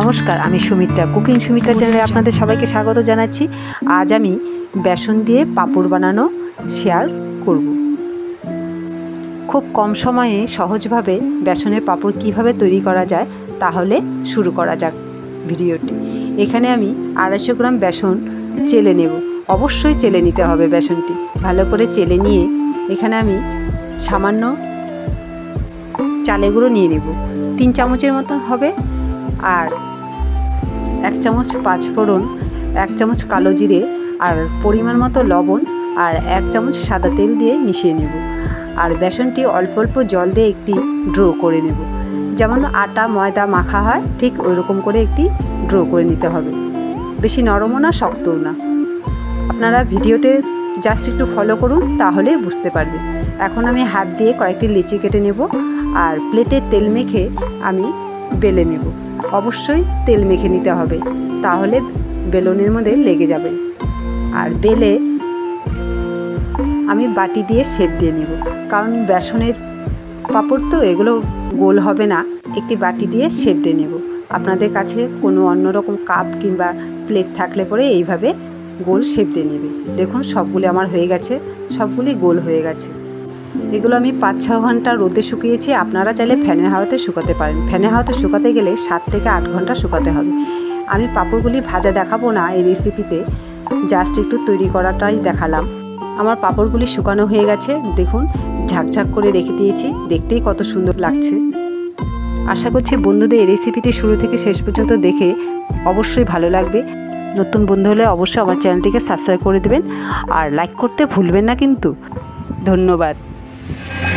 নমস্কার আমি সুমিত্রা কুকিং সুমিত্রা চ্যানেলে আপনাদের সবাইকে স্বাগত জানাচ্ছি। আজ আমি বেসন দিয়ে পাঁপড় বানানো শেয়ার করব। খুব কম সময়ে সহজভাবে বেসনের পাঁপড় কীভাবে তৈরি করা যায় তাহলে শুরু করা যাক ভিডিওটি। এখানে আমি আড়াইশো গ্রাম বেসন চেলে নেব। অবশ্যই চেলে নিতে হবে বেসনটি। ভালো করে চেলে নিয়ে এখানে আমি সামান্য চালে গুঁড়ো নিয়ে নেব। তিন চামচের মতন হবে। আর এক চামচ পাঁচফোড়ন এক চামচ কালো জিরে আর পরিমাণ মতো লবণ আর এক চামচ সাদা তেল দিয়ে মিশিয়ে নেব। আর বেসনটি অল্প অল্প জল দিয়ে একটি ড্রো করে নেব। যেমন আটা, ময়দা মাখা হয়, ঠিক ওই রকম করে একটি ড্রো করে নিতে হবে। বেশি নরমও না, শক্তও না। আপনারা ভিডিওতে জাস্ট একটু ফলো করুন, তাহলে বুঝতে পারবেন। এখন আমি হাত দিয়ে কয়েকটি লিচি কেটে নেব। আর প্লেটে তেল মেখে আমি বেলে নেব। অবশ্যই তেল মেখে নিতে হবে, তাহলে বেলনের মধ্যে লেগে যাবে। আর বেলে আমি বাটি দিয়ে সেপ দিয়ে নেব, কারণ বেসনের পাঁপড় তো এগুলো গোল হবে না। একটি বাটি দিয়ে সেপ দিয়ে নেব। আপনাদের কাছে কোনো অন্যরকম কাপ কিংবা প্লেট থাকলে পরে এইভাবে গোল শেপ দিয়ে নেবে। দেখুন, সবগুলি আমার হয়ে গেছে, সবগুলি গোল হয়ে গেছে। এগুলো আমি পাঁচ ছ ঘণ্টা রোদে শুকিয়েছি। আপনারা চাইলে ফ্যানের হাওয়াতে শুকাতে পারেন। ফ্যানের হাওয়াতে শুকাতে গেলে সাত থেকে আট ঘণ্টা শুকাতে হবে। আমি পাঁপড়গুলি ভাজা দেখাবো না এই রেসিপিতে জাস্ট একটু তৈরি করাটাই দেখালাম। আমার পাঁপড়গুলি শুকানো হয়ে গেছে। দেখুন, ঝাকঝাক করে রেখে দিয়েছি। দেখতেই কত সুন্দর লাগছে। আশা করছি বন্ধুদের এই রেসিপিটি শুরু থেকে শেষ পর্যন্ত দেখে অবশ্যই ভালো লাগবে। নতুন বন্ধু হলে অবশ্যই আমার চ্যানেলটিকে সাবস্ক্রাইব করে দেবেন। আর লাইক করতে ভুলবেন না কিন্তু। ধন্যবাদ। Yeah.